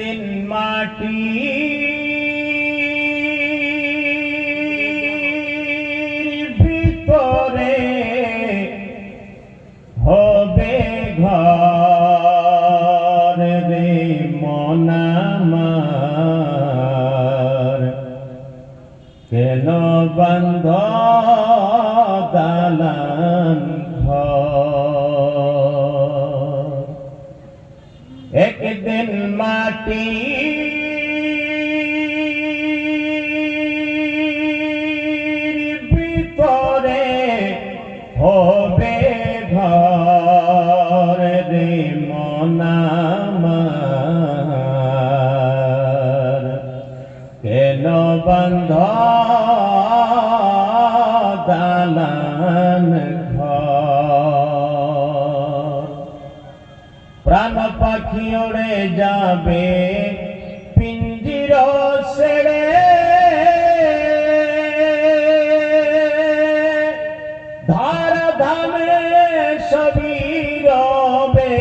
একদিন মাটি। ভিতরে হবে ঘর রে মনামার কেন বন্ধ দালান একদিন মাটি ভিতরে হবে ঘর রে মনামার। কেন বন্ধ প্রাণ পাখি ওড়ে যাবে পিঞ্জির সেড়ে ধার ধামে সবই রবে,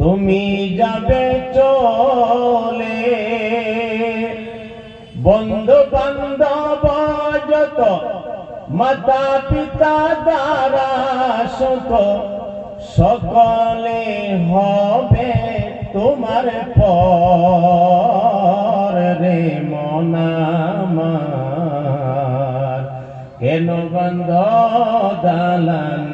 তুমি যাবে চলে। বন্ধু বান্ধব যত মাতা পিতা দ্বারা সুত, সকলে হবে তোমার পর রে মনামার কেন বন্ধ দালান